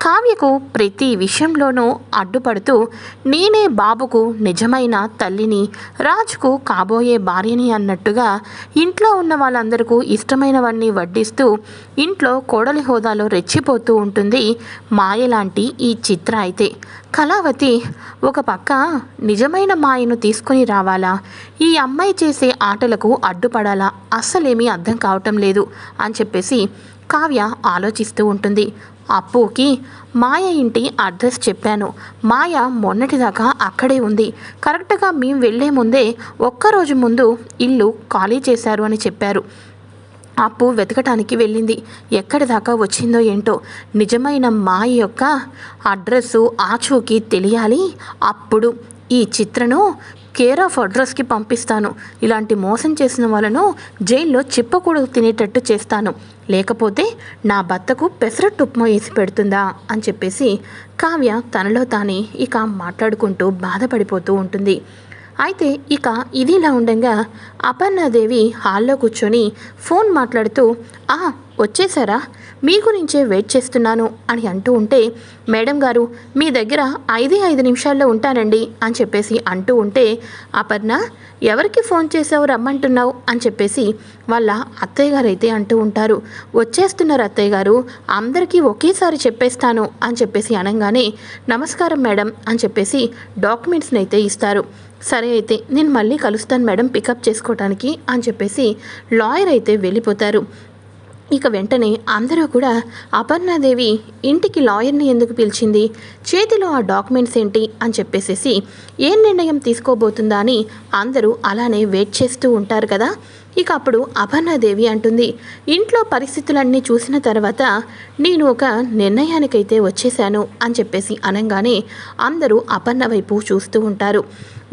కావ్యకు ప్రతి విషయంలోనూ అడ్డుపడుతూ నేనే బాబుకు నిజమైన తల్లిని రాజుకు కాబోయే భార్యని అన్నట్టుగా ఇంట్లో ఉన్న వాళ్ళందరికీ ఇష్టమైనవన్నీ వడ్డిస్తూ ఇంట్లో కోడలి హోదాలో రెచ్చిపోతూ ఉంటుంది మాయలాంటి ఈ చిత్ర అయితే. కళావతి ఒక పక్క నిజమైన మాయను తీసుకొని రావాలా? ఈ అమ్మాయి చేసే ఆటలకు అడ్డుపడాలా? అస్సలేమీ అర్థం కావటం లేదు అని చెప్పేసి కావ్య ఆలోచిస్తూ ఉంటుంది. అప్పుకి మాయ ఇంటి అడ్రస్ చెప్పాను. మాయ మొన్నటిదాకా అక్కడే ఉంది. కరెక్ట్గా మేము వెళ్ళే ముందే ఒక్కరోజు ముందు ఇల్లు ఖాళీ చేశారు అని చెప్పారు. అప్పు వెతకటానికి వెళ్ళింది. ఎక్కడి దాకా వచ్చిందో ఏంటో నిజమైన మాయ యొక్క అడ్రస్సు ఆచూకీ తెలియాలి. అప్పుడు ఈ చిత్రను కేర్ ఆఫ్ అడ్రస్కి పంపిస్తాను. ఇలాంటి మోసం చేసిన వాళ్ళను జైల్లో చిప్పకూడదు తినేటట్టు చేస్తాను. లేకపోతే నా భర్తకు పెసరట్టు ఉప్మా వేసి పెడుతుందా? అని చెప్పేసి కావ్య తనలో తానే ఇక మాట్లాడుకుంటూ బాధపడిపోతూ ఉంటుంది. అయితే ఇక ఇది ఇలా ఉండగా అపర్ణాదేవి హాల్లో కూర్చొని ఫోన్ మాట్లాడుతూ ఆ వచ్చేసారా మీ గురించే వెయిట్ చేస్తున్నాను అని అంటూ ఉంటే మేడం గారు మీ దగ్గర ఐదే ఐదు నిమిషాల్లో ఉంటానండి అని చెప్పేసి అంటూ ఉంటే అపర్ణ ఎవరికి ఫోన్ చేసావు రమ్మంటున్నావు అని చెప్పేసి వాళ్ళ అత్తయ్య గారు అయితే అంటూ ఉంటారు. వచ్చేస్తున్నారు అత్తయ్య గారు అందరికీ ఒకేసారి చెప్పేస్తాను అని చెప్పేసి అనగానే నమస్కారం మేడం అని చెప్పేసి డాక్యుమెంట్స్ని అయితే ఇస్తారు. సరే అయితే నేను మళ్ళీ కలుస్తాను మేడం పికప్ చేసుకోవడానికి అని చెప్పేసి లాయర్ అయితే వెళ్ళిపోతారు. ఇక వెంటనే అందరూ కూడా అపర్ణాదేవి ఇంటికి లాయర్ని ఎందుకు పిలిచింది? చేతిలో ఆ డాక్యుమెంట్స్ ఏంటి? అని చెప్పేసేసి ఏం నిర్ణయం తీసుకోబోతుందా అని అందరూ అలానే వెయిట్ చేస్తూ ఉంటారు కదా? ఇక అప్పుడు అపర్ణాదేవి అంటుంది ఇంట్లో పరిస్థితులన్నీ చూసిన తర్వాత నేను ఒక నిర్ణయానికైతే వచ్చేశాను అని చెప్పేసి అనగానే అందరూ అపర్ణ వైపు చూస్తూ ఉంటారు.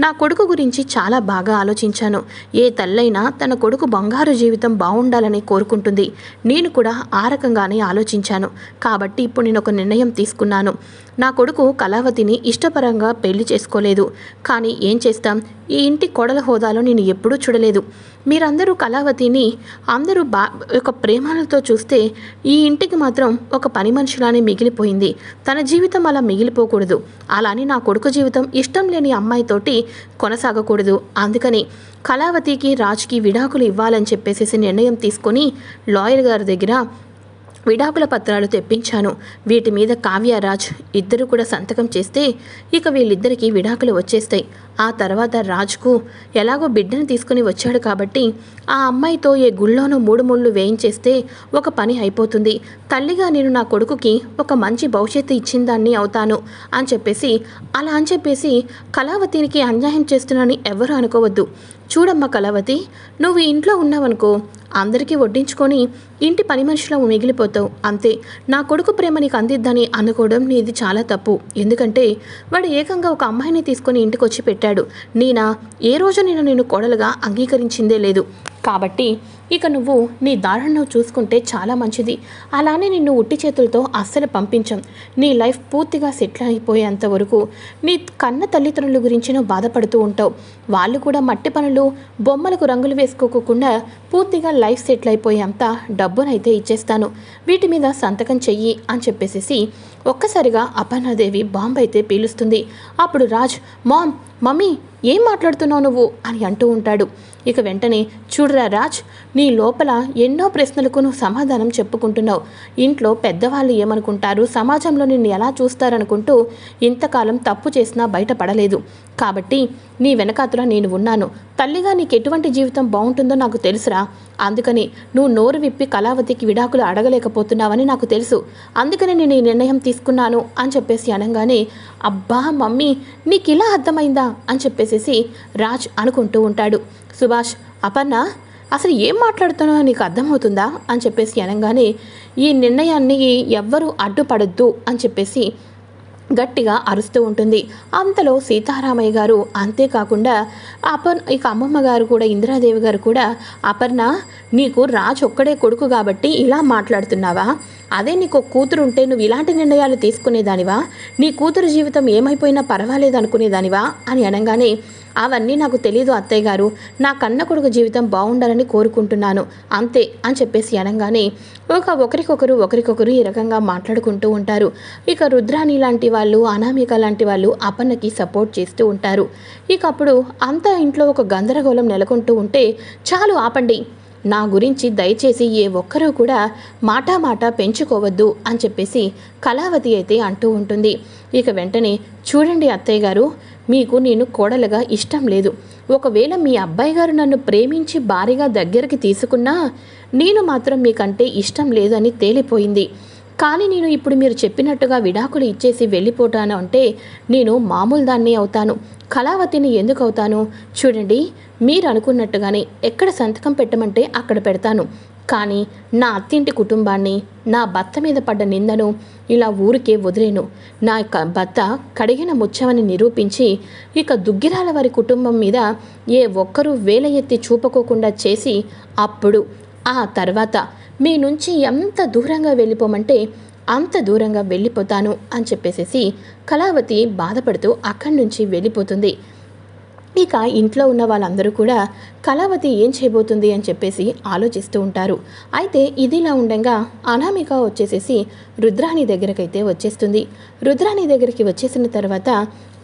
నా కొడుకు గురించి చాలా బాగా ఆలోచించాను. ఏ తల్లైనా తన కొడుకు బంగారు జీవితం బాగుండాలని కోరుకుంటుంది. నేను కూడా ఆ రకంగానే ఆలోచించాను. కాబట్టి ఇప్పుడు నేను ఒక నిర్ణయం తీసుకున్నాను. నా కొడుకు కళావతిని ఇష్టపరంగా పెళ్ళి చేసుకోలేదు. కానీ ఏం చేస్తాం? ఈ ఇంటి కొడల హోదాలో నేను ఎప్పుడూ చూడలేదు. మీరందరూ కళావతిని అందరూ బా ఒక ప్రేమాలతో చూస్తే ఈ ఇంటికి మాత్రం ఒక పని మనిషిలానే మిగిలిపోయింది. తన జీవితం అలా మిగిలిపోకూడదు. అలానే నా కొడుకు జీవితం ఇష్టం లేని అమ్మాయితోటి కొనసాగకూడదు. అందుకని కళావతికి రాజ్కి విడాకులు ఇవ్వాలని చెప్పేసేసి నిర్ణయం తీసుకొని లాయర్ గారి దగ్గర విడాకుల పత్రాలు తెప్పించాను. వీటి మీద కావ్యరాజ్ ఇద్దరు కూడా సంతకం చేస్తే ఇక వీళ్ళిద్దరికీ విడాకులు వచ్చేస్తాయి. ఆ తర్వాత రాజ్కు ఎలాగో బిడ్డను తీసుకుని వచ్చాడు కాబట్టి ఆ అమ్మాయితో ఏ గుళ్ళోనో మూడు ముళ్ళు వేయించేస్తే ఒక పని అయిపోతుంది. తల్లిగా నేను నా కొడుకుకి ఒక మంచి భవిష్యత్తు ఇచ్చిన దాన్ని అవుతాను అని చెప్పేసి అలా అని చెప్పేసి కళావతినికి అన్యాయం చేస్తున్నానని ఎవరు అనుకోవద్దు. చూడమ్మా కళావతి నువ్వు ఇంట్లో ఉన్నావనుకో అందరికీ వడ్డించుకొని ఇంటి పని మనిషిలో మిగిలిపోతావు. అంతే. నా కొడుకు ప్రేమ నీకు అందిద్దని అనుకోవడం నీది చాలా తప్పు. ఎందుకంటే వాడు ఏకంగా ఒక అమ్మాయిని తీసుకొని ఇంటికి వచ్చి పెట్టాడు. నేనా ఏ రోజు నేను నేను కోడలుగా అంగీకరించిందే లేదు. కాబట్టి ఇక నువ్వు నీ దారుణం చూసుకుంటే చాలా మంచిది. అలానే నిన్ను ఉట్టి చేతులతో అస్సలు పంపించం. నీ లైఫ్ పూర్తిగా సెటిల్ అయిపోయేంత వరకు నీ కన్న తల్లిదండ్రుల గురించి నువ్వు బాధపడుతూ ఉంటావు. వాళ్ళు కూడా మట్టి పనులు బొమ్మలకు రంగులు వేసుకోకుండా పూర్తిగా లైఫ్ సెటిల్ అయిపోయేంత డబ్బు డబ్బునైతే ఇచ్చేస్తాను. వీటి మీద సంతకం చెయ్యి అని చెప్పేసేసి ఒక్కసారిగా అపర్ణాదేవి బాంబు అయితే పీలుస్తుంది. అప్పుడు రాజ్ మామ్ మమ్మీ ఏం మాట్లాడుతున్నావు నువ్వు? అని అంటూ ఉంటాడు. ఇక వెంటనే చూడరా రాజ్ నీ లోపల ఎన్నో ప్రశ్నలకు నువ్వు సమాధానం చెప్పుకుంటున్నావు. ఇంట్లో పెద్దవాళ్ళు ఏమనుకుంటారు? సమాజంలో నిన్ను ఎలా చూస్తారనుకుంటూ ఇంతకాలం తప్పు చేసినా బయటపడలేదు. కాబట్టి నీ వెనకాతల నేను ఉన్నాను. తల్లిగా నీకు ఎటువంటి జీవితం బాగుంటుందో నాకు తెలుసురా. అందుకని నువ్వు నోరు విప్పి కళావతికి విడాకులు అడగలేకపోతున్నావని నాకు తెలుసు. అందుకని నేను ఈ నిర్ణయం తీసుకున్నాను అని చెప్పేసి అనగానే అబ్బా మమ్మీ నీకు ఇలా అర్థమైందా? అని చెప్పేసేసి రాజ్ అనుకుంటూ ఉంటాడు. సుభాష్ అపర్ణ అసలు ఏం మాట్లాడుతున్నావో నీకు అర్థమవుతుందా? అని చెప్పేసి అనగానే ఈ నిర్ణయాన్ని ఎవ్వరూ అడ్డుపడద్దు అని చెప్పేసి గట్టిగా అరుస్తూ ఉంటుంది. అంతలో సీతారామయ్య గారు అంతేకాకుండా అపర్ ఇక అమ్మమ్మ గారు కూడా ఇందిరాదేవి గారు కూడా అపర్ణ నీకు రాజు ఒక్కడే కొడుకు కాబట్టి ఇలా మాట్లాడుతున్నావా? అదే నీకు ఒక కూతురు ఉంటే నువ్వు ఇలాంటి నిర్ణయాలు తీసుకునేదానివా? నీ కూతురు జీవితం ఏమైపోయినా పర్వాలేదు అనుకునేదానివా? అని అనగానే అవన్నీ నాకు తెలియదు అత్తయ్య గారు. నా కన్న కొడుకు జీవితం బాగుండాలని కోరుకుంటున్నాను. అంతే అని చెప్పేసి అనగానే ఒక ఒకరికొకరు ఒకరికొకరు ఈ రకంగా మాట్లాడుకుంటూ ఉంటారు. ఇక రుద్రాణి లాంటి వాళ్ళు అనామిక లాంటి వాళ్ళు అపన్నకి సపోర్ట్ చేస్తూ ఉంటారు. ఇక అప్పుడు అంతా ఇంట్లో ఒక గందరగోళం నెలకొంటూ ఉంటే చాలు ఆపండి. నా గురించి దయచేసి ఏ ఒక్కరూ కూడా మాటా మాట పెంచుకోవద్దు అని చెప్పేసి కళావతి అయితే అంటూ ఉంటుంది. ఇక వెంటనే చూడండి అత్తయ్య గారు మీకు నేను కోడలుగా ఇష్టం లేదు. ఒకవేళ మీ అబ్బాయి గారు నన్ను ప్రేమించి భారీగా దగ్గరికి తీసుకున్నా నేను మాత్రం మీకంటే ఇష్టం లేదు అని తేలిపోయింది. కానీ నేను ఇప్పుడు మీరు చెప్పినట్టుగా విడాకులు ఇచ్చేసి వెళ్ళిపోతాను అంటే నేను మామూలు దాన్ని అవుతాను. కళావతిని ఎందుకు అవుతాను? చూడండి మీరు అనుకున్నట్టుగానే ఎక్కడ సంతకం పెట్టమంటే అక్కడ పెడతాను. కానీ నా అత్తింటి కుటుంబాన్ని నా భర్త మీద పడ్డ నిందను ఇలా ఊరికే వదిలేను. నా యొక్క భర్త కడిగిన ముచ్చమని నిరూపించి ఇక దుగ్గిరాల వారి కుటుంబం మీద ఏ ఒక్కరూ వేల ఎత్తి చూపకోకుండా చేసి అప్పుడు ఆ తర్వాత మీ నుంచి ఎంత దూరంగా వెళ్ళిపోమంటే అంత దూరంగా వెళ్ళిపోతాను అని చెప్పేసేసి కళావతి బాధపడుతూ అక్కడి నుంచి వెళ్ళిపోతుంది. ఇక ఇంట్లో ఉన్న వాళ్ళందరూ కూడా కళావతి ఏం చేయబోతుంది? అని చెప్పేసి ఆలోచిస్తూ ఉంటారు. అయితే ఇదిలా ఉండగా అనామిక వచ్చేసేసి రుద్రాణి దగ్గరకైతే వచ్చేస్తుంది. రుద్రాణి దగ్గరికి వచ్చేసిన తర్వాత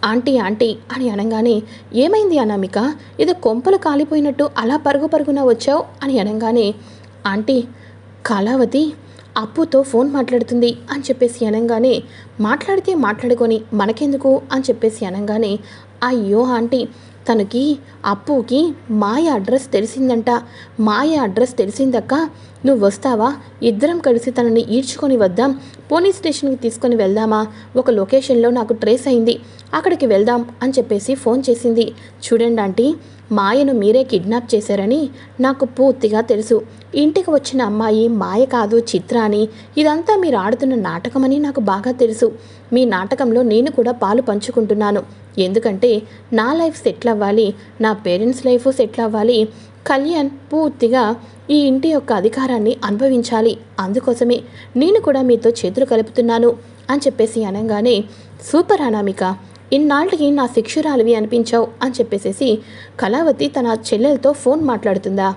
ఆంటీ ఆంటీ అని అనగానే ఏమైంది అనామిక? ఇది కొంపలు కాలిపోయినట్టు అలా పరుగు పరుగున వచ్చావు? అని అనగానే ఆంటీ కళావతి అప్పుతో ఫోన్ మాట్లాడుతుంది అని చెప్పేసి అనగానే మాట్లాడితే మాట్లాడుకొని మనకెందుకు? అని చెప్పేసి అనగానే అయ్యో ఆంటీ తనకి అప్పుకి మాయ అడ్రస్ తెలిసిందంట. మాయ అడ్రస్ తెలిసిందక్క నువ్వు వస్తావా? ఇద్దరం కలిసి తనని ఈడ్చుకొని వద్దాం. పోలీస్ స్టేషన్కి తీసుకొని వెళ్దామా? ఒక లొకేషన్లో నాకు ట్రేస్ అయింది. అక్కడికి వెళ్దాం అని చెప్పేసి ఫోన్ చేసింది. చూడండి ఆంటీ మాయను మీరే కిడ్నాప్ చేశారని నాకు పూర్తిగా తెలుసు. ఇంటికి వచ్చిన అమ్మాయి మాయ కాదు చిత్ర అని. ఇదంతా మీరు ఆడుతున్న నాటకమని నాకు బాగా తెలుసు. మీ నాటకంలో నేను కూడా పాలు పంచుకుంటున్నాను. ఎందుకంటే నా లైఫ్ సెటిల్ అవ్వాలి నా పేరెంట్స్ లైఫ్ సెటిల్ అవ్వాలి. కళ్యాణ్ పూర్తిగా ఈ ఇంటి యొక్క అధికారాన్ని అనుభవించాలి. అందుకోసమే నేను కూడా మీతో చేతులు కలుపుతున్నాను అని చెప్పేసి అనగానే సూపర్ అనామిక ఇన్నాళ్ళకి నా శిక్షురాలివి అనిపించావు అని చెప్పేసేసి కళావతి తన చెల్లెలతో ఫోన్ మాట్లాడుతుందా.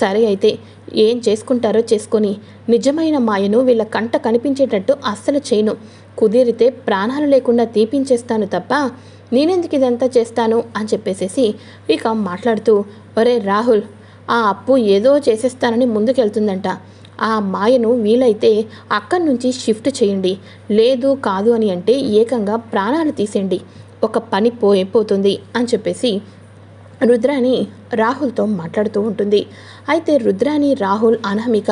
సరే అయితే ఏం చేసుకుంటారో చేసుకొని నిజమైన మాయను వీళ్ళ కంట కనిపించేటట్టు అస్సలు చేయను. కుదిరితే ప్రాణాలు లేకుండా తీపించేస్తాను తప్ప నేనెందుకు ఇదంతా చేస్తాను అని చెప్పేసేసి ఇక మాట్లాడుతూ ఒరే రాహుల్ ఆ అప్పు ఏదో చేసేస్తానని ముందుకెళ్తుందంట. ఆ మాయను వీలైతే అక్కడి నుంచి షిఫ్ట్ చేయండి. లేదు కాదు అని అంటే ఏకంగా ప్రాణాలు తీసేయండి. ఒక పని పోయిపోతుంది అని చెప్పేసి రుద్రాని రాహుల్తో మాట్లాడుతూ ఉంటుంది. అయితే రుద్రాని రాహుల్ అనామిక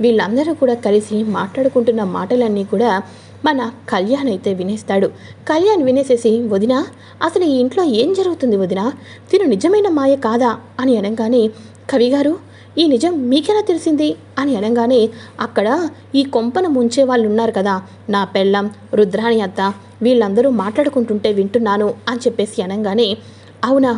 వీళ్ళందరూ కూడా కలిసి మాట్లాడుకుంటున్న మాటలన్నీ కూడా మన కళ్యాణ్ అయితే వినేస్తాడు. కళ్యాణ్ వినేసేసి వదినా అసలు ఈ ఇంట్లో ఏం జరుగుతుంది వదినా? తిను నిజమైన మాయ కాదా? అని అనగానే కవిగారు ఈ నిజం మీకెలా తెలిసింది? అని అనగానే అక్కడ ఈ కొంపను ముంచే వాళ్ళు ఉన్నారు కదా. నా పెళ్ళం రుద్రాణి అత్త వీళ్ళందరూ మాట్లాడుకుంటుంటే వింటున్నాను అని చెప్పేసి అనగానే అవునా?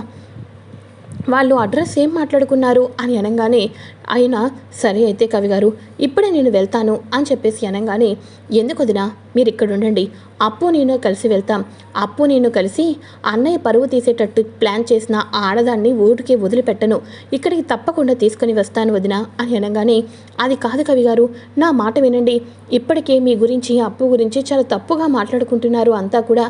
వాళ్ళు అడ్రస్ ఏం మాట్లాడుకున్నారు? అని అనగానే అయినా సరే అయితే కవి గారు ఇప్పుడే నేను వెళ్తాను అని చెప్పేసి అనగానే ఎందుకు వదినా? మీరు ఇక్కడ ఉండండి అప్పు నేను కలిసి వెళ్తాం. అప్పు నేను కలిసి అన్నయ్య పరువు తీసేటట్టు ప్లాన్ చేసిన ఆ ఆడదాన్ని ఊరికి వదిలిపెట్టను. ఇక్కడికి తప్పకుండా తీసుకొని వస్తాను వదినా అని అనగానే అది కాదు కవి గారు నా మాట వినండి. ఇప్పటికే మీ గురించి అప్పు గురించి చాలా తప్పుగా మాట్లాడుకుంటున్నారు అంతా కూడా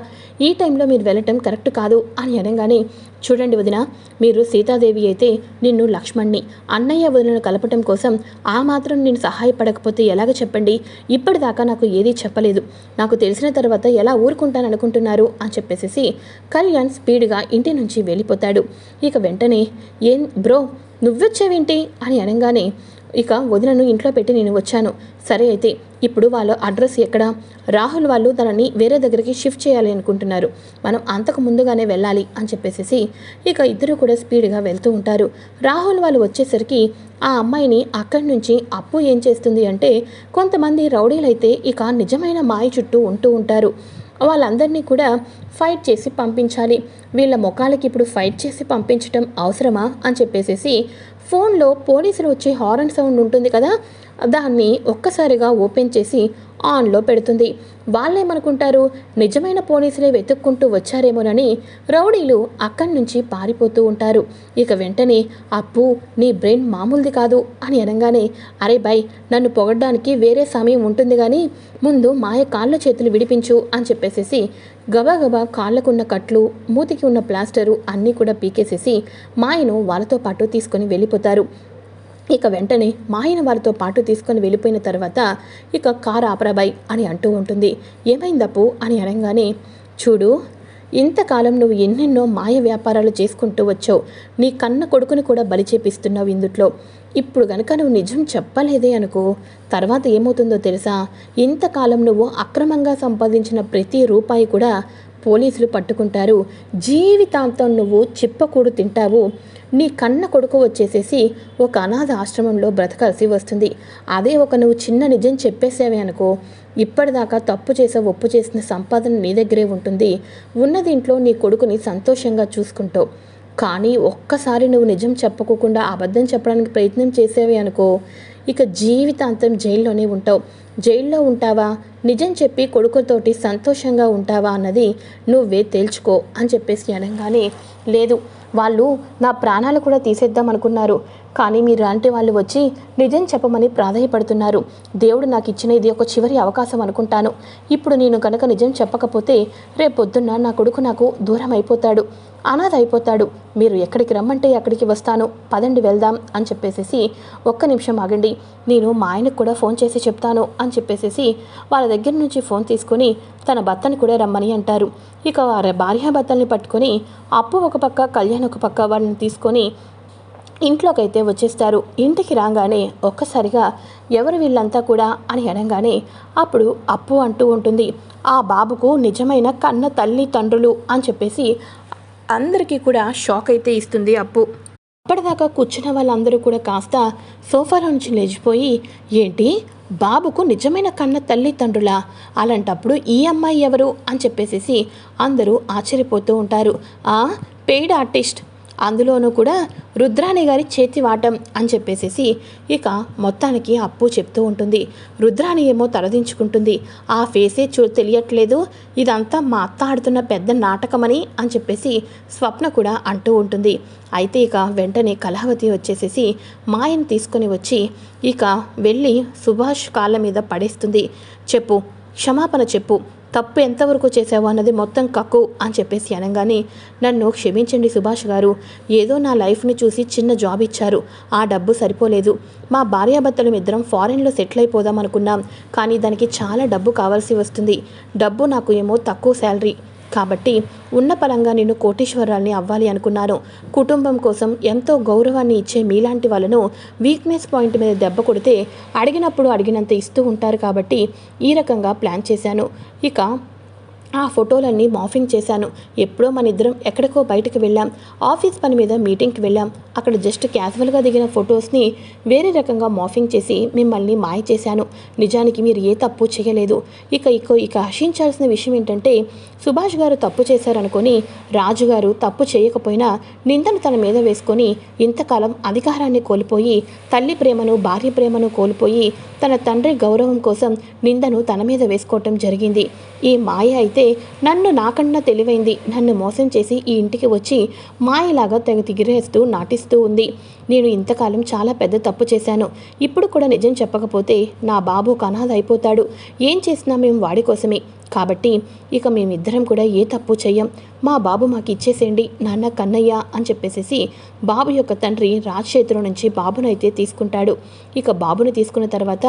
ఈ టైంలో మీరు వెళ్ళటం కరెక్ట్ కాదు అని అనగానే చూడండి వదిన మీరు సీతాదేవి అయితే నిన్ను లక్ష్మణ్ణి అన్నయ్య వదిలను కలపటం కోసం ఆ మాత్రం నేను సహాయపడకపోతే ఎలాగ చెప్పండి? ఇప్పటిదాకా నాకు ఏదీ చెప్పలేదు. నాకు తెలిసిన తర్వాత ఎలా ఊరుకుంటాను అనుకుంటున్నారు అని చెప్పేసి కళ్యాణ్ స్పీడ్గా ఇంటి నుంచి వెళ్ళిపోతాడు. ఇక వెంటనే ఏం బ్రో నువ్వొచ్చావేంటి? అని అనగానే ఇక వదినను ఇంట్లో పెట్టి నేను వచ్చాను. సరే అయితే ఇప్పుడు వాళ్ళ అడ్రస్ ఎక్కడ? రాహుల్ వాళ్ళు తనని వేరే దగ్గరికి షిఫ్ట్ చేయాలి అనుకుంటున్నారు. మనం అంతకు ముందుగానే వెళ్ళాలి అని చెప్పేసి ఇక ఇద్దరు కూడా స్పీడ్గా వెళ్తూ ఉంటారు. రాహుల్ వాళ్ళు వచ్చేసరికి ఆ అమ్మాయిని అక్కడి నుంచి అప్పు ఏం చేస్తుంది అంటే కొంతమంది రౌడీలైతే ఇక నిజమైన మాయ చుట్టూ ఉంటూ ఉంటారు. వాళ్ళందరినీ కూడా ఫైట్ చేసి పంపించాలి. వీళ్ళ ముఖాలకి ఇప్పుడు ఫైట్ చేసి పంపించటం అవసరమా అని చెప్పేసేసి ఫోన్లో పోలీసులు వచ్చే హారన్ సౌండ్ ఉంటుంది కదా దాన్ని ఒక్కసారిగా ఓపెన్ చేసి ఆన్లో పెడుతుంది. వాళ్ళేమనుకుంటారు? నిజమైన పోలీసులే వెతుక్కుంటూ వచ్చారేమోనని రౌడీలు అక్కడి నుంచి పారిపోతూ ఉంటారు. ఇక వెంటనే అప్పు నీ బ్రెయిన్ మామూలుది కాదు అని అనగానే అరే బై నన్ను పొగడ్డానికి వేరే సమయం ఉంటుంది కానీ ముందు మాయ కాళ్ళ చేతులు విడిపించు అని చెప్పేసేసి గబాగబా కాళ్ళకున్న కట్లు మూతికి ఉన్న ప్లాస్టరు అన్నీ కూడా పీకేసేసి మాయను వాళ్ళతో పాటు తీసుకొని వెళ్ళిపోతారు. ఇక వెంటనే మాయన వారితో పాటు తీసుకొని వెళ్ళిపోయిన తర్వాత ఇక కారు ఆపరాబాయ్ అని అంటూ ఉంటుంది. ఏమైందప్పు? అని అనగానే చూడు ఇంతకాలం నువ్వు ఎన్నెన్నో మాయ వ్యాపారాలు చేసుకుంటూ వచ్చావు. నీ కన్న కొడుకుని కూడా బలి చేపిస్తున్నావు ఇందుట్లో. ఇప్పుడు గనక నువ్వు నిజం చెప్పలేదే అనుకో. తర్వాత ఏమవుతుందో తెలుసా? ఇంతకాలం నువ్వు అక్రమంగా సంపాదించిన ప్రతి రూపాయి కూడా పోలీసులు పట్టుకుంటారు. జీవితాంతం నువ్వు చిప్పకూడు తింటావు. నీ కన్న కొడుకు వచ్చేసేసి ఒక అనాథ ఆశ్రమంలో బ్రతకాల్సి వస్తుంది. అదే ఒక నువ్వు చిన్న నిజం చెప్పేసావే అనుకో. ఇప్పటిదాకా తప్పు చేసే ఒప్పు చేసిన సంపాదన నీ దగ్గరే ఉంటుంది. ఉన్న దీంట్లో నీ కొడుకుని సంతోషంగా చూసుకుంటావు. కానీ ఒక్కసారి నువ్వు నిజం చెప్పుకోకుండా అబద్ధం చెప్పడానికి ప్రయత్నం చేసేవే అనుకో. ఇక జీవితాంతం జైల్లోనే ఉంటావు. జైల్లో ఉంటావా? నిజం చెప్పి కొడుకుతోటి సంతోషంగా ఉంటావా అన్నది నువ్వే తేల్చుకో అని చెప్పేసి అనగానే లేదు వాళ్ళు నా ప్రాణాలు కూడా తీసేద్దాం అనుకున్నారు. కానీ మీరు లాంటి వాళ్ళు వచ్చి నిజం చెప్పమని ప్రాధాయపడుతున్నారు. దేవుడు నాకు ఇచ్చిన ఇది ఒక చివరి అవకాశం అనుకుంటాను. ఇప్పుడు నేను కనుక నిజం చెప్పకపోతే రేపొద్దున్న నా కొడుకు నాకు దూరం అయిపోతాడు అనాథ అయిపోతాడు. మీరు ఎక్కడికి రమ్మంటే అక్కడికి వస్తాను. పదండి వెళ్దాం అని చెప్పేసేసి ఒక్క నిమిషం ఆగండి. నేను మా ఆయనకు కూడా ఫోన్ చేసి చెప్తాను అని చెప్పేసేసి వాళ్ళ దగ్గర నుంచి ఫోన్ తీసుకొని తన భర్తని కూడా రమ్మని అంటారు. ఇక వారి భార్యాభర్తల్ని పట్టుకొని అప్పు ఒక పక్క కళ్యాణ్ ఒక పక్క వాళ్ళని తీసుకొని ఇంట్లోకైతే వచ్చేస్తారు. ఇంటికి రాగానే ఒక్కసారిగా ఎవరు వీళ్ళంతా కూడా అని అనగానే అప్పుడు అప్పు అంటూ ఉంటుంది. ఆ బాబుకు నిజమైన కన్న తల్లి తండ్రులు అని చెప్పేసి అందరికీ కూడా షాక్ అయితే ఇస్తుంది అప్పు. అప్పటిదాకా కూర్చున్న వాళ్ళందరూ కూడా కాస్త సోఫాలో నుంచి లేచిపోయి ఏంటి? బాబుకు నిజమైన కన్న తల్లి తండ్రులా? అలాంటప్పుడు ఈ అమ్మాయి ఎవరు? అని చెప్పేసేసి అందరూ ఆశ్చర్యపోతూ ఉంటారు. ఆ పెయిడ్ ఆర్టిస్ట్ అందులోనూ కూడా రుద్రాణి గారి చేతి వాటం అని చెప్పేసేసి ఇక మొత్తానికి అప్పు చెప్తూ ఉంటుంది. రుద్రాణి ఏమో తలదించుకుంటుంది. ఆ ఫేసే చూ తెలియట్లేదు. ఇదంతా మా అత్త ఆడుతున్న పెద్ద నాటకమని అని చెప్పేసి స్వప్న కూడా అంటూ ఉంటుంది. అయితే ఇక వెంటనే కలహవతి వచ్చేసేసి మాయను తీసుకొని వచ్చి ఇక వెళ్ళి సుభాష్ కాళ్ళ మీద పడేస్తుంది. చెప్పు క్షమాపణ చెప్పు. తప్పు ఎంతవరకు చేశావు అన్నది మొత్తం కక్కు అని చెప్పేసి అనగానే నన్ను క్షమించండి సుభాష్ గారు. ఏదో నా లైఫ్ని చూసి చిన్న జాబ్ ఇచ్చారు. ఆ డబ్బు సరిపోలేదు. మా భార్యాభర్తలు ఇద్దరం ఫారెన్లో సెటిల్ అయిపోదాం అనుకున్నాం. కానీ దానికి చాలా డబ్బు కావాల్సి వస్తుంది. డబ్బు నాకు ఏమో తక్కువ శాలరీ. కాబట్టి ఉన్న పరంగా నేను కోటీశ్వరాల్ని అవ్వాలి అనుకున్నాను. కుటుంబం కోసం ఎంతో గౌరవాన్ని ఇచ్చే మీలాంటి వాళ్ళను వీక్నెస్ పాయింట్ మీద దెబ్బ కొడితే అడిగినప్పుడు అడిగినంత ఇస్తూ ఉంటారు కాబట్టి ఈ రకంగా ప్లాన్ చేశాను. ఇక ఆ ఫోటోలన్నీ మాఫింగ్ చేశాను. ఎప్పుడో మన ఇద్దరం ఎక్కడికో బయటకు వెళ్ళాం. ఆఫీస్ పని మీద మీటింగ్కి వెళ్ళాం. అక్కడ జస్ట్ క్యాజువల్గా దిగిన ఫొటోస్ని వేరే రకంగా మాఫింగ్ చేసి మిమ్మల్ని మాయ చేశాను. నిజానికి మీరు ఏ తప్పు చేయలేదు. ఇక ఇక ఇక హర్షించాల్సిన విషయం ఏంటంటే సుభాష్ గారు తప్పు చేశారనుకొని రాజుగారు తప్పు చేయకపోయినా నిందను తన మీద వేసుకొని ఇంతకాలం అధికారాన్ని కోల్పోయి తల్లి ప్రేమను భార్య ప్రేమను కోల్పోయి తన తండ్రి గౌరవం కోసం నిందను తన మీద వేసుకోవటం జరిగింది. ఈ మాయ అయితే నన్ను నాకన్నా తెలివైంది. నన్ను మోసం చేసి ఈ ఇంటికి వచ్చి మాయలాగా తెగ తిగిరేస్తూ నాటిస్తూ ఉంది. నేను ఇంతకాలం చాలా పెద్ద తప్పు చేశాను. ఇప్పుడు కూడా నిజం చెప్పకపోతే నా బాబు కనాథ అయిపోతాడు. ఏం చేసినా మేము వాడి కోసమే. కాబట్టి ఇక మేమిద్దరం కూడా ఏ తప్పు చెయ్యం. మా బాబు మాకు ఇచ్చేసేయండి నాన్న కన్నయ్య అని చెప్పేసేసి బాబు యొక్క తండ్రి రాజ్ చేతిలో నుంచి బాబునైతే తీసుకుంటాడు. ఇక బాబుని తీసుకున్న తర్వాత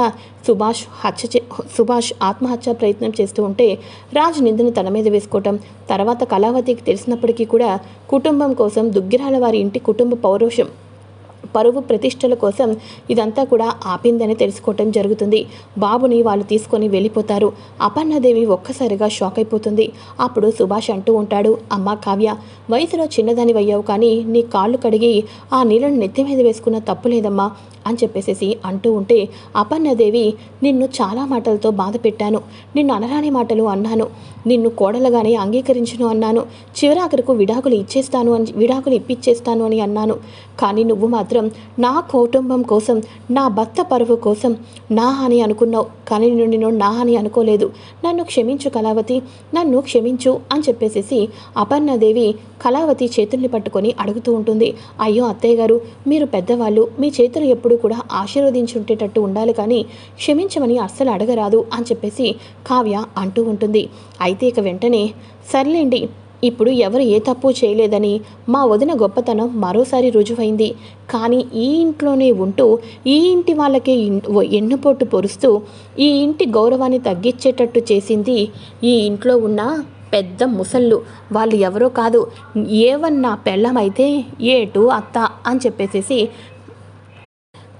సుభాష్ హత్య చే సుభాష్ ఆత్మహత్య ప్రయత్నం చేస్తూ ఉంటే రాజ్ నిందను తన మీద వేసుకోవటం తర్వాత కళావతికి తెలిసినప్పటికీ కూడా కుటుంబం కోసం దుగ్గిరాల వారి ఇంటి కుటుంబ పౌరుషం పరువు ప్రతిష్టల కోసం ఇదంతా కూడా ఆపిందని తెలుసుకోవటం జరుగుతుంది. బాబుని వాళ్ళు తీసుకొని వెళ్ళిపోతారు. అపర్ణదేవి ఒక్కసారిగా షాక్ అయిపోతుంది. అప్పుడు సుభాష్ అంటూ ఉంటాడు అమ్మ కావ్య వయసులో చిన్నదాని అయ్యావు కానీ నీ కాళ్ళు కడిగి ఆ నీళ్ళను నెత్తి మీద వేసుకున్న తప్పు లేదమ్మా అని చెప్పేసేసి అంటూ ఉంటే అపర్ణదేవి నిన్ను చాలా మాటలతో బాధ పెట్టాను. నిన్ను అనరాని మాటలు అన్నాను. నిన్ను కోడలుగానే అంగీకరించను అన్నాను. చివరాఖరుకు విడాకులు ఇచ్చేస్తాను అని విడాకులు ఇప్పిచ్చేస్తాను అని అన్నాను. కానీ నువ్వు మాత్రం నా కుటుంబం కోసం నా భర్త పరువు కోసం నా అని అనుకున్నావు. కానీ నేను నువ్వు నా అని అనుకోలేదు. నన్ను క్షమించు కళావతి నన్ను క్షమించు అని చెప్పేసేసి అపర్ణదేవి కళావతి చేతుల్ని పట్టుకొని అడుగుతూ ఉంటుంది. అయ్యో అత్తయ్య గారు మీరు పెద్దవాళ్ళు మీ చేతులు ఎప్పుడూ కూడా ఆశీర్వదించుంటేటట్టు ఉండాలి కానీ క్షమించమని అస్సలు అడగరాదు అని చెప్పేసి కావ్య అంటూ ఉంటుంది. అయితే ఇక వెంటనే సర్లేండి ఇప్పుడు ఎవరు ఏ తప్పు చేయలేదని మా వదిన గొప్పతనం మరోసారి రుజువైంది. కానీ ఈ ఇంట్లోనే ఉంటూ ఈ ఇంటి వాళ్ళకే ఎన్నుపోటు పొరుస్తూ ఈ ఇంటి గౌరవాన్ని తగ్గించేటట్టు చేసింది ఈ ఇంట్లో ఉన్న పెద్ద ముసళ్ళు. వాళ్ళు ఎవరో కాదు ఏవన్నా పెళ్ళమైతే ఏటు అత్త అని చెప్పేసేసి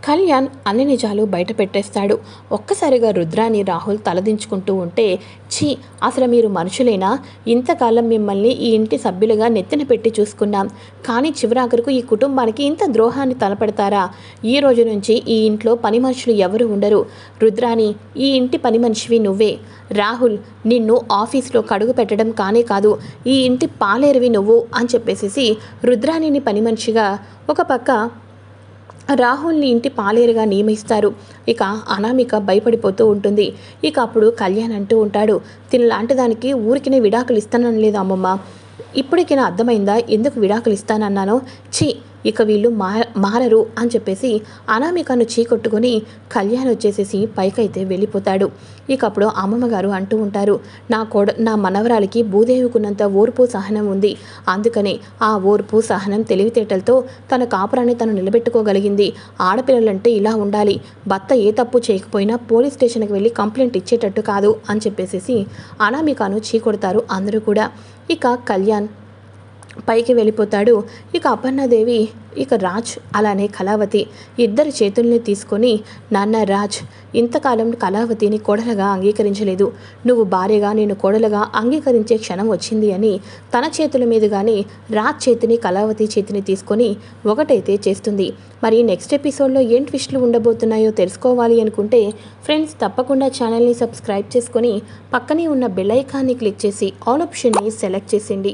కళ్యాణ్ అన్ని నిజాలు బయట పెట్టేస్తాడు. ఒక్కసారిగా రుద్రాని రాహుల్ తలదించుకుంటూ ఉంటే ఛీ అసలు మీరు మనుషులేనా? ఇంతకాలం మిమ్మల్ని ఈ ఇంటి సభ్యులుగా నెత్తిన పెట్టి చూసుకున్నాం. కానీ చివరాఖరుకు ఈ కుటుంబానికి ఇంత ద్రోహాన్ని తలపెడతారా? ఈ రోజు నుంచి ఈ ఇంట్లో పని మనుషులు ఎవరు ఉండరు. రుద్రాని ఈ ఇంటి పని మనిషివి నువ్వే. రాహుల్ నిన్ను ఆఫీస్లో కడుగు పెట్టడం కానే కాదు. ఈ ఇంటి పాలేరువి నువ్వు అని చెప్పేసేసి రుద్రాణిని పని మనిషిగా ఒక పక్క రాహుల్ని ఇంటి పాలేరుగా నియమిస్తారు. ఇక అనామిక భయపడిపోతూ ఉంటుంది. ఇక అప్పుడు కళ్యాణ్ అంటూ ఉంటాడు తినలాంటి దానికి ఊరికినే విడాకులు ఇస్తానని లేదు అమ్మమ్మ. ఇప్పటికైనా అర్థమైందా? ఎందుకు విడాకులు ఇస్తానన్నానో? ఛీ ఇక వీళ్ళు మా మారరు అని చెప్పేసి అనామికను చీకొట్టుకొని కళ్యాణ్ వచ్చేసేసి పైకైతే వెళ్ళిపోతాడు. ఇక అప్పుడు అమ్మమ్మ గారు అంటూ ఉంటారు నా కోడ నా మనవరాలికి భూదేవికున్నంత ఓర్పు సహనం ఉంది. అందుకనే ఆ ఓర్పు సహనం తెలివితేటలతో తన కాపురాన్ని తను నిలబెట్టుకోగలిగింది. ఆడపిల్లలంటే ఇలా ఉండాలి. భర్త ఏ తప్పు చేయకపోయినా పోలీస్ స్టేషన్కి వెళ్ళి కంప్లైంట్ ఇచ్చేటట్టు కాదు అని చెప్పేసేసి అనామికను చీకొడతారు అందరూ కూడా. ఇక కళ్యాణ్ పైకి వెళ్ళిపోతాడు. ఇక అపర్ణదేవి ఇక రాజ్ అలానే కళావతి ఇద్దరి చేతుల్ని తీసుకొని నాన్న రాజ్ ఇంతకాలం కళావతిని కోడలుగా అంగీకరించలేదు. నువ్వు భార్యగా నేను కోడలుగా అంగీకరించే క్షణం వచ్చింది అని తన చేతుల మీదుగానే రాజ్ చేతిని కళావతి చేతిని తీసుకొని ఒకటైతే చేస్తుంది. మరి నెక్స్ట్ ఎపిసోడ్లో ఏం ట్విస్టులు ఉండబోతున్నాయో తెలుసుకోవాలి అనుకుంటే ఫ్రెండ్స్ తప్పకుండా ఛానల్ని సబ్స్క్రైబ్ చేసుకొని పక్కనే ఉన్న బెల్ ఐకాన్ని క్లిక్ చేసి ఆల్ ఆప్షన్ని సెలెక్ట్ చేసింది